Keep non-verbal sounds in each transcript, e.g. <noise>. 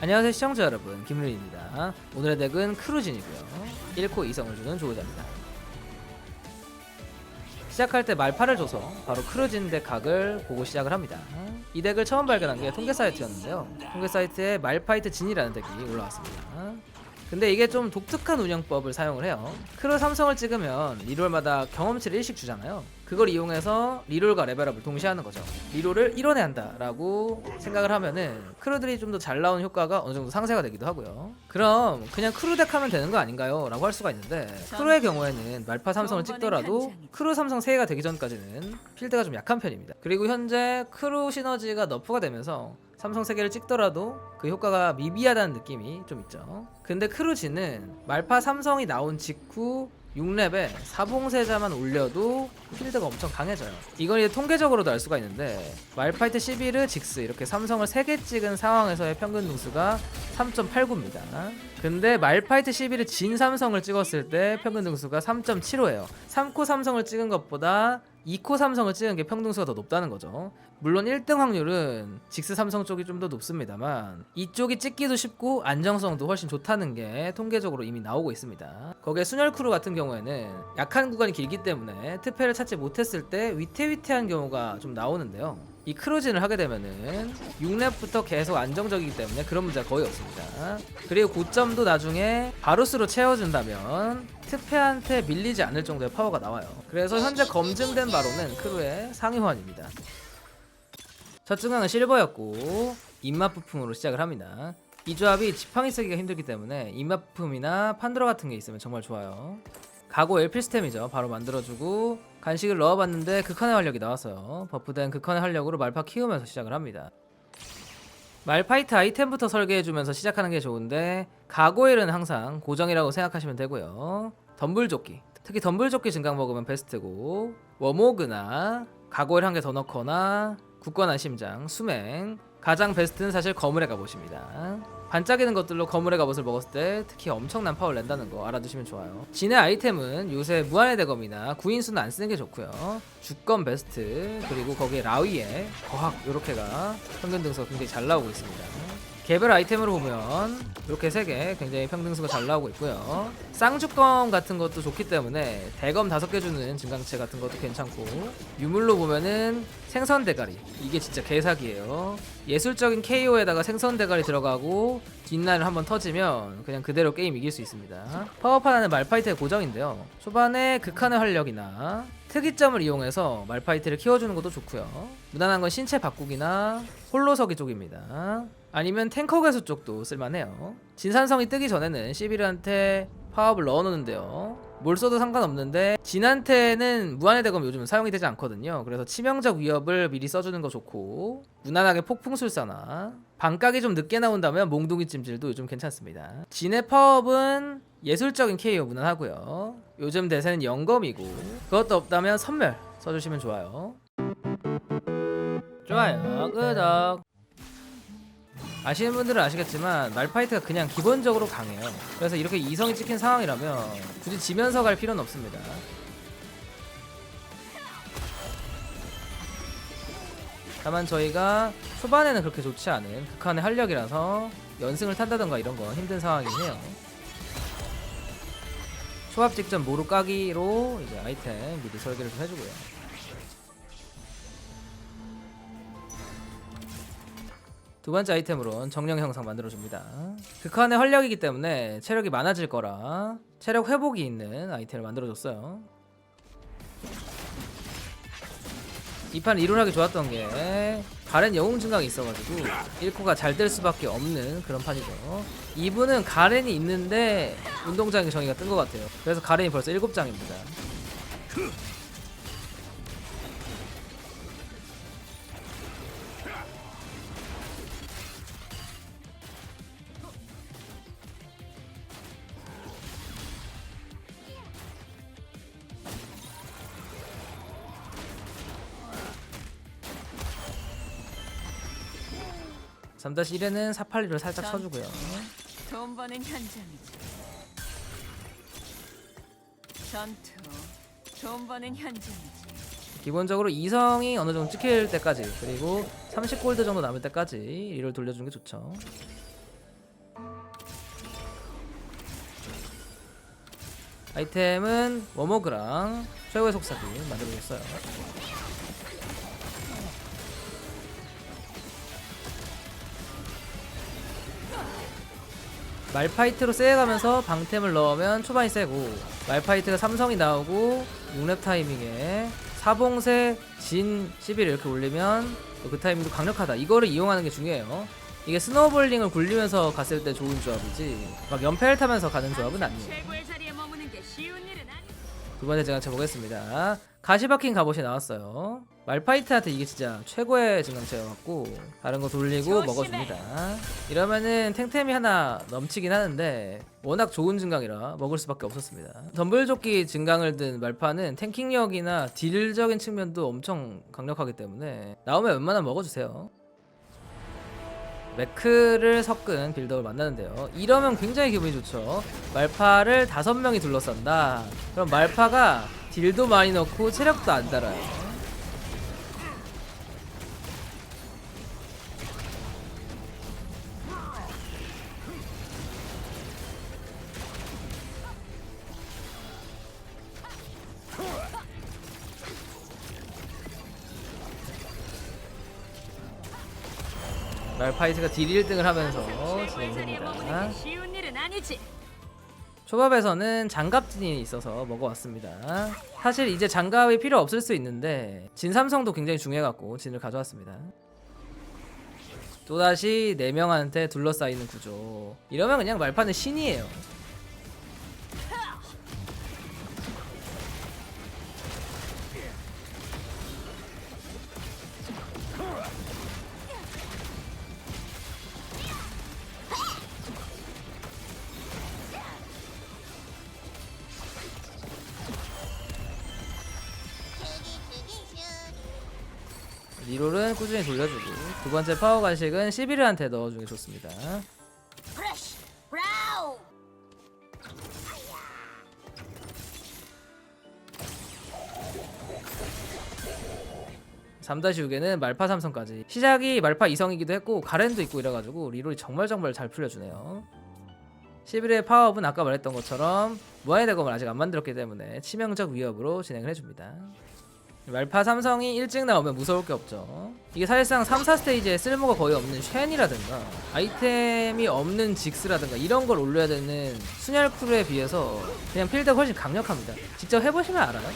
안녕하세요 시청자 여러분. 김루입니다. 오늘의 덱은 크루진이고요. 1코 2성을 주는 조우자입니다. 시작할 때 말파를 줘서 바로 크루진 덱 각을 보고 시작을 합니다. 이 덱을 처음 발견한 게 통계 사이트였는데요. 통계 사이트에 말파이트 진이라는 덱이 올라왔습니다. 근데 이게 좀 독특한 운영법을 사용을 해요. 크루 삼성을 찍으면 리롤마다 경험치를 1씩 주잖아요 그걸 이용해서 리롤과 레벨업을 동시에 하는 거죠 리롤을 1원에 한다라고 생각을 하면은 크루들이 좀 더 잘 나오는 효과가 어느 정도 상쇄가 되기도 하고요 그럼 그냥 크루 덱 하면 되는 거 아닌가요? 라고 할 수가 있는데 크루의 경우에는 말파 삼성을 찍더라도 크루 삼성 3개가 되기 전까지는 필드가 좀 약한 편입니다 그리고 현재 크루 시너지가 너프가 되면서 삼성 세개를 찍더라도 그 효과가 미비하다는 느낌이 좀 있죠. 근데 크루지는 말파 삼성이 나온 직후 6렙에 사봉세자만 올려도 필드가 엄청 강해져요. 이걸 이제 통계적으로도 알 수가 있는데 말파이트 11을 직스 이렇게 삼성을 3개 찍은 상황에서의 평균 등수가 3.89입니다. 근데 말파이트 11을 진 삼성을 찍었을 때 평균 등수가 3.75예요. 3코 삼성을 찍은 것보다 2코 삼성을 찍은 게 평등수가 더 높다는 거죠. 물론 1등 확률은 직스 삼성 쪽이 좀 더 높습니다만 이쪽이 찍기도 쉽고 안정성도 훨씬 좋다는 게 통계적으로 이미 나오고 있습니다. 거기에 순혈 크루 같은 경우에는 약한 구간이 길기 때문에 특패를 찾지 못했을 때 위태위태한 경우가 좀 나오는데요. 이 크루진을 하게 되면은 6렙부터 계속 안정적이기 때문에 그런 문제가 거의 없습니다. 그리고 고점도 나중에 바루스로 채워준다면 특패한테 밀리지 않을 정도의 파워가 나와요. 그래서 현재 검증된 바로는 크루의 상위호환입니다. 첫 증강은 실버였고 입맛 부품으로 시작을 합니다. 이 조합이 지팡이 쓰기가 힘들기 때문에 입맛 부품이나 판도라 같은 게 있으면 정말 좋아요. 가고 엘필스템이죠. 바로 만들어주고 간식을 넣어봤는데 극한의 활력이 나왔어요. 버프된 극한의 활력으로 말파 키우면서 시작을 합니다. 말파이트 아이템부터 설계해주면서 시작하는 게 좋은데 가고일은 항상 고정이라고 생각하시면 되고요. 덤불조끼 특히 덤불조끼 증강 먹으면 베스트고 워모그나 가고일 한 개 더 넣거나 굳건한 심장, 수맹 가장 베스트는 사실 거물의 갑옷입니다. 반짝이는 것들로 거물의 갑옷을 먹었을 때 특히 엄청난 파워를 낸다는 거 알아두시면 좋아요. 진의 아이템은 요새 무한의 대검이나 구인수는 안 쓰는 게 좋고요. 주검 베스트 그리고 거기에 라위에 거학 요렇게가 평균 등수가 굉장히 잘 나오고 있습니다. 개별 아이템으로 보면 이렇게 세 개 굉장히 평등수가 잘 나오고 있고요. 쌍주검 같은 것도 좋기 때문에 대검 다섯 개 주는 증강체 같은 것도 괜찮고 유물로 보면은 생선 대가리 이게 진짜 개사기예요. 예술적인 KO에다가 생선 대가리 들어가고 뒷라인을 한번 터지면 그냥 그대로 게임 이길 수 있습니다. 파워파나는 말파이트의 고정인데요. 초반에 극한의 활력이나 특이점을 이용해서 말파이트를 키워주는 것도 좋고요. 무난한 건 신체 바꾸기나 홀로서기 쪽입니다. 아니면 탱커 괴수 쪽도 쓸만해요. 진산성이 뜨기 전에는 시비르한테 파업을 넣어놓는데요. 뭘 써도 상관없는데 진한테는 무한의 대검 요즘은 사용이 되지 않거든요. 그래서 치명적 위협을 미리 써주는 거 좋고 무난하게 폭풍술사나 반각이 좀 늦게 나온다면 몽둥이 찜질도 요즘 괜찮습니다. 진의 파업은 예술적인 KO 무난하고요. 요즘 대세는 영검이고 그것도 없다면 선멸 써주시면 좋아요. 좋아요, 끄덕. 아시는 분들은 아시겠지만 말파이트가 그냥 기본적으로 강해요. 그래서 이렇게 이성이 찍힌 상황이라면 굳이 지면서 갈 필요는 없습니다. 다만 저희가 초반에는 그렇게 좋지 않은 극한의 활력이라서 연승을 탄다던가 이런 건 힘든 상황이긴 해요. 초합 직전 모루 까기로 이제 아이템 미리 설계를 좀 해주고요. 두 번째 아이템으론 정령 형상 만들어줍니다. 극한의 활력이기 때문에 체력이 많아질 거라 체력 회복이 있는 아이템을 만들어줬어요. 이 판 이론하기 좋았던 게 가렌 영웅 증강이 있어가지고 1코가 잘 될 수밖에 없는 그런 판이죠. 2부는 가렌이 있는데 운동장에 정의가 뜬 것 같아요. 그래서 가렌이 벌써 7장입니다. 3-1에는 481을 살짝 쳐주고요 돈 버는 현장이지. 전투. 돈 버는 현장이지. 기본적으로 이성이 어느 정도 찍힐 때까지 그리고 30골드 정도 남을 때까지 이를 돌려주는 게 좋죠 아이템은 워머그랑 최후의 속삭임 만들어주겠어요 말파이트로 세가면서 방템을 넣으면 초반이 세고 말파이트가 삼성이 나오고 6렙 타이밍에 사봉세 진 11 이렇게 올리면 또그 타이밍도 강력하다 이거를 이용하는 게 중요해요 이게 스노우볼링을 굴리면서 갔을 때 좋은 조합이지 막 연패를 타면서 가는 조합은 아니에요. 두 번째 제가 쳐보겠습니다. 가시박힌 갑옷이 나왔어요. 말파이트한테 이게 진짜 최고의 증강체여갖고 다른 거 돌리고. 먹어줍니다. 이러면은 탱템이 하나 넘치긴 하는데 워낙 좋은 증강이라 먹을 수밖에 없었습니다. 덤블조끼 증강을 든 말파는 탱킹력이나 딜적인 측면도 엄청 강력하기 때문에 나오면 웬만하면 먹어주세요. 매크를 섞은 빌더를 만나는데요. 이러면 굉장히 기분이 좋죠. 말파를 다섯 명이 둘러싼다. 그럼 말파가 딜도 많이 넣고 체력도 안 달아요. 파이트가 딜 1등을 하면서 진행됩니다. 초밥에서는 장갑진이 있어서 먹어왔습니다. 사실 이제 장갑이 필요 없을 수 있는데 진 삼성도 굉장히 중요해갖고 진을 가져왔습니다. 또다시 4명한테 둘러싸이는 구조 이러면 그냥 말파는 신이에요 리롤은 꾸준히 돌려주고 두 번째 파워 간식은 시비르한테 넣어주는 게 좋습니다. 프레쉬 브라우. 3-6에는 말파 삼성까지. 시작이 말파 2성이기도 했고 가렌도 있고 이래가지고 리롤이 정말 정말 잘 풀려주네요. 11의 파워업은 아까 말했던 것처럼 무한의 대검을 아직 안 만들었기 때문에 치명적 위협으로 진행을 해줍니다 말파 삼성이 일찍 나오면 무서울 게 없죠. 이게 사실상 3, 4스테이지에 쓸모가 거의 없는 쉔이라든가 아이템이 없는 직스라든가 이런 걸 올려야 되는 순혈 크루에 비해서 그냥 필드가 훨씬 강력합니다. 직접 해보시면 알아요.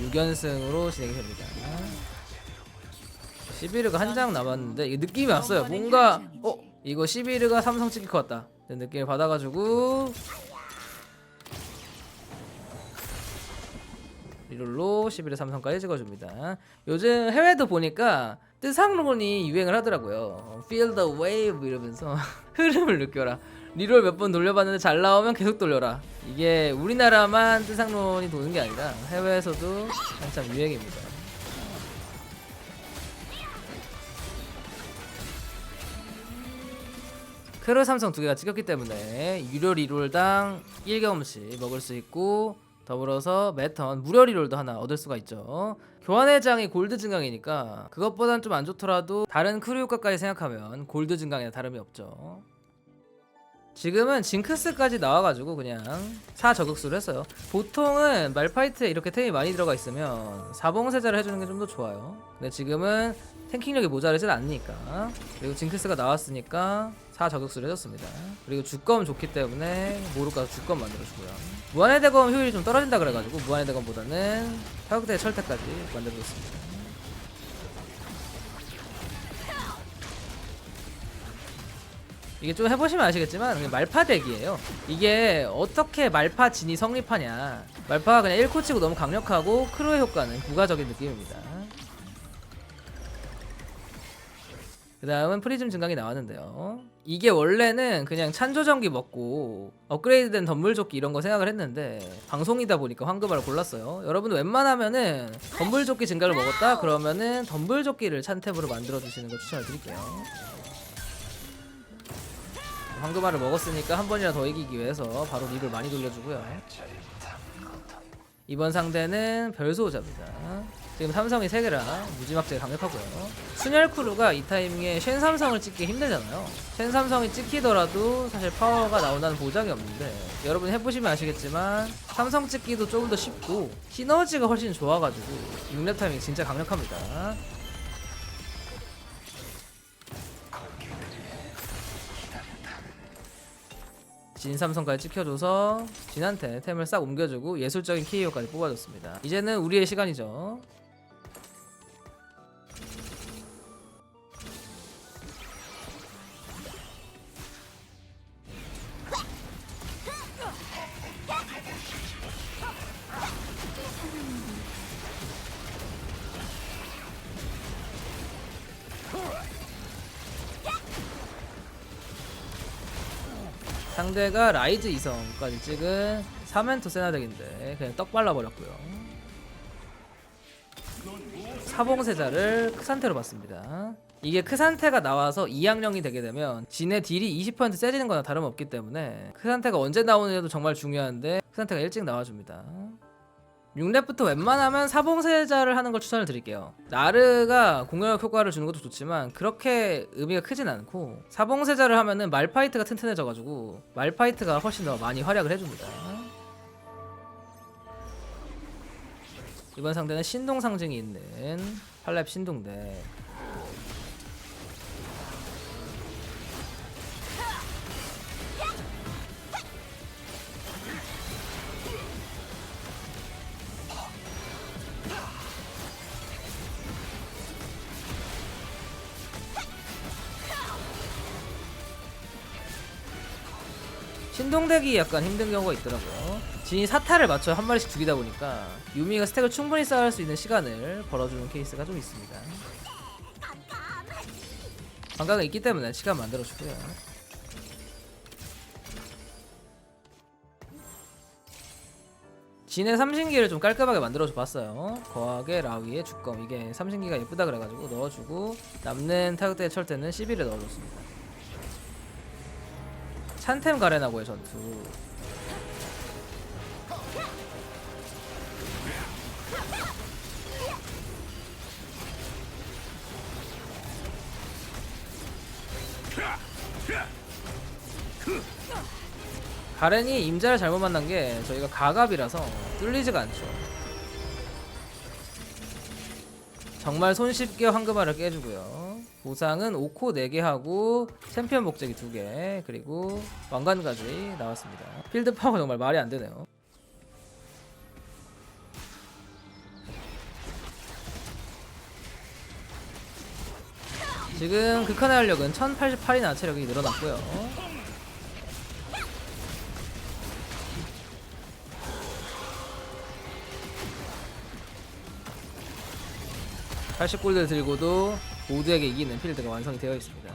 육연승으로 진행이 됩니다. 11르가 한 장 남았는데 이게 느낌이 왔어요. 뭔가 어 이거 11르가 삼성 찍힐 것 같다. 이런 느낌을 받아가지고 리롤로 11의 삼성까지 찍어줍니다. 요즘 해외도 보니까 뜨상론이 유행을 하더라고요. Feel the wave 이러면서 <laughs> 흐름을 느껴라. 리롤 몇 번 돌려봤는데 잘 나오면 계속 돌려라. 이게 우리나라만 뜨상론이 도는 게 아니라 해외에서도 한참 유행입니다. 크루 삼성 두 개가 찍혔기 때문에 유료 리롤당 1경험씩 먹을 수 있고 더불어서 매턴 무료 리롤도 하나 얻을 수가 있죠. 교환의 장이 골드 증강이니까 그것보단 좀 안 좋더라도 다른 크루 효과까지 생각하면 골드 증강이나 다름이 없죠. 지금은 징크스까지 나와가지고 그냥 4 저격수를 했어요. 보통은 말파이트에 이렇게 템이 많이 들어가 있으면 사봉세자를 해주는 게 좀 더 좋아요. 근데 지금은 탱킹력이 모자르진 않으니까 그리고 징크스가 나왔으니까 4저격수를 해줬습니다. 그리고 주검 좋기 때문에 모르가서 주검 만들어주고요. 무한의 대검 효율이 좀 떨어진다 그래가지고 무한의 대검보다는 타격대 철퇴까지 만들어줬습니다. 이게 좀 해보시면 아시겠지만 말파 덱이에요. 이게 어떻게 말파 진이 성립하냐. 말파가 그냥 1코 치고 너무 강력하고 크루의 효과는 부가적인 느낌입니다. 그 다음은 프리즘 증강이 나왔는데요. 이게 원래는 그냥 찬조전기 먹고 업그레이드된 덤불조끼 이런 거 생각을 했는데 방송이다 보니까 황금알을 골랐어요. 여러분도 웬만하면은 덤불조끼 증가를 먹었다 그러면은 덤불조끼를 찬탭으로 만들어 주시는 거 추천을 드릴게요. 황금알을 먹었으니까 한 번이라 더 이기기 위해서 바로 립을 많이 돌려주고요. 이번 상대는 별소호자입니다. 지금 삼성이 3개라 무지막지하게 강력하고요. 순혈크루가 이 타이밍에 쉔 삼성을 찍기 힘들잖아요. 쉔 삼성이 찍히더라도 사실 파워가 나온다는 보장이 없는데 여러분 해보시면 아시겠지만 삼성 찍기도 조금 더 쉽고 시너지가 훨씬 좋아가지고 6렙 타이밍 진짜 강력합니다. 진 삼성까지 찍혀줘서 진한테 템을 싹 옮겨주고 예술적인 KO까지 뽑아줬습니다. 이제는 우리의 시간이죠. 상대가 라이즈 2성까지 찍은 사멘토 세나덱인데 그냥 떡 발라버렸고요. 사봉세자를 크산테로 봤습니다. 이게 크산테가 나와서 2학령이 되게 되면 진의 딜이 20% 세지는 거나 다름없기 때문에 크산테가 언제 나오느냐도 정말 중요한데 크산테가 일찍 나와줍니다 6렙부터 웬만하면 사봉세자를 하는 걸 추천을 드릴게요. 나르가 공격력 효과를 주는 것도 좋지만 그렇게 의미가 크진 않고 사봉세자를 하면은 말파이트가 튼튼해져가지고 말파이트가 훨씬 더 많이 활약을 해줍니다. 이번 상대는 신동 상징이 있는 8렙 신동대 신동대기 약간 힘든 경우가 있더라고요. 진이 사타를 맞춰 한 마리씩 죽이다 보니까 유미가 스택을 충분히 쌓을 수 있는 시간을 벌어주는 케이스가 좀 있습니다. 감각은 있기 때문에 시간 만들어주고요. 진의 삼신기를 좀 깔끔하게 만들어줘 봤어요. 거하게 라위의 주검 이게 삼신기가 예쁘다 그래가지고 넣어주고 남는 타격대 철퇴는 11에 넣어줬습니다. 찬템 가레나고의 전투. 가렌이 임자를 잘못 만난 게 저희가 가갑이라서 뚫리지가 않죠. 정말 손쉽게 황금알을 깨주고요 보상은 5코 4개 하고 챔피언 복제기 2개 그리고 왕관까지 나왔습니다. 필드 파워가 정말 말이 안 되네요. 지금 극한의 활력은 1088이나 체력이 늘어났고요. 80골드 들고도 모두에게 이기는 필드가 완성이 되어 있습니다.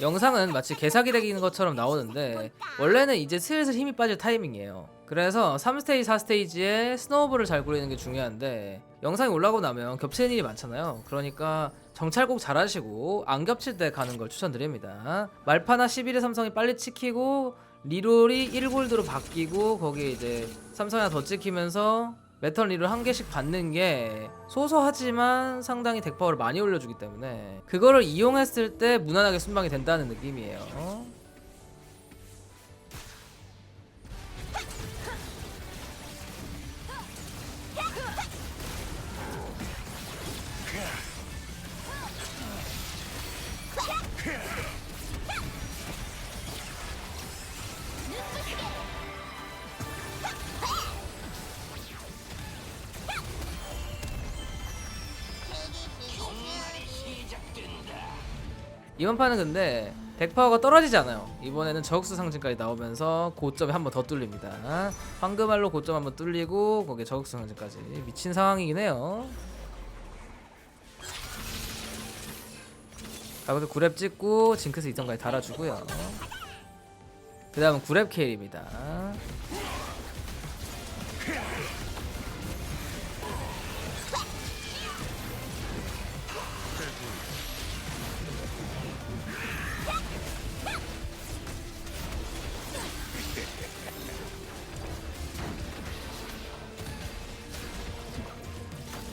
영상은 마치 개사기 되기는 것처럼 나오는데 원래는 이제 슬슬 힘이 빠질 타이밍이에요. 그래서 3스테이지, 4스테이지에 스노우볼을 잘 굴리는 게 중요한데 영상이 올라오고 나면 겹치는 일이 많잖아요. 그러니까 정찰 꼭 잘하시고 안 겹칠 때 가는 걸 추천드립니다. 말파나 11의 삼성이 빨리 찍히고 리롤이 1골드로 바뀌고 거기에 이제 삼성이 하나 더 찍히면서 메탈 릴을 한 개씩 받는 게 소소하지만 상당히 덱 파워를 많이 올려주기 때문에 그거를 이용했을 때 무난하게 순방이 된다는 느낌이에요. 이번 판은 근데 덱 파워가 떨어지지 않아요. 이번에는 저격수 상징까지 나오면서 고점이 한 번 더 뚫립니다. 황금알로 고점 한 번 뚫리고 거기에 저격수 상징까지 미친 상황이긴 해요. 가볍게 9렙 찍고 징크스 2성까지 달아주고요. 그 다음은 9렙 케일입니다.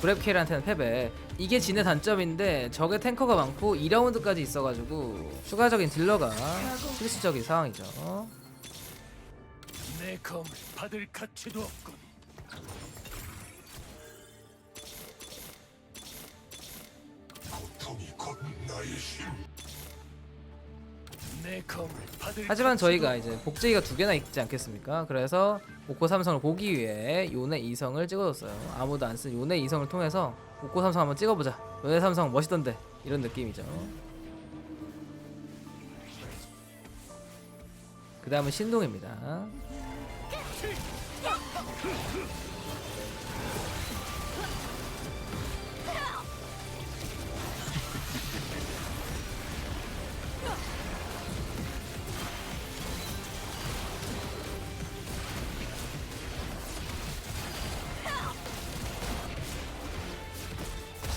브랩케일한테는 패배 이게 진의 단점인데 적의 탱커가 많고 2라운드까지 있어가지고 추가적인 딜러가 필수적인 상황이죠 내 검을 받을 가치도 없군. 고통이 곧 나의 힘. 하지만 저희가 이제 복제기가 두 개나 있지 않겠습니까? 그래서 오코 삼성을 보기 위해 요네 이성을 찍어줬어요. 아무도 안 쓴 요네 이성을 통해서 오코 삼성 한번 찍어보자. 요네 삼성 멋있던데 이런 느낌이죠. 그 다음은 신동입니다.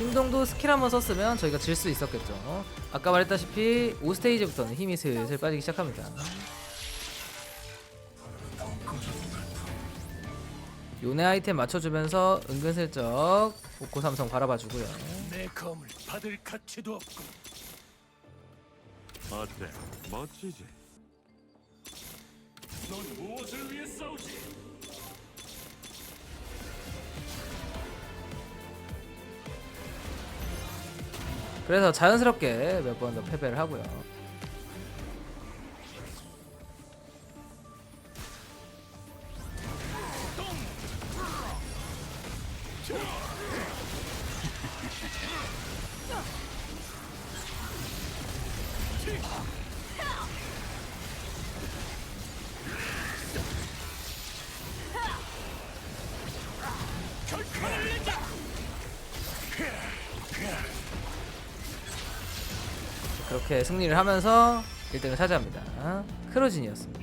신동도 스킬 한번 썼으면 저희가 질 수 있었겠죠. 아까 말했다시피 5스테이지부터는 힘이 슬슬 빠지기 시작합니다. 요네 아이템 맞춰주면서 은근슬쩍 오코 삼성 바라봐주고요. 내 검을 받을 가치도 없군. 어때? 멋지지? 넌 무엇을 위해 싸우지? 그래서 자연스럽게 몇 번 더 패배를 하고요. 승리를 하면서 1등을 차지합니다. 크로진이었습니다.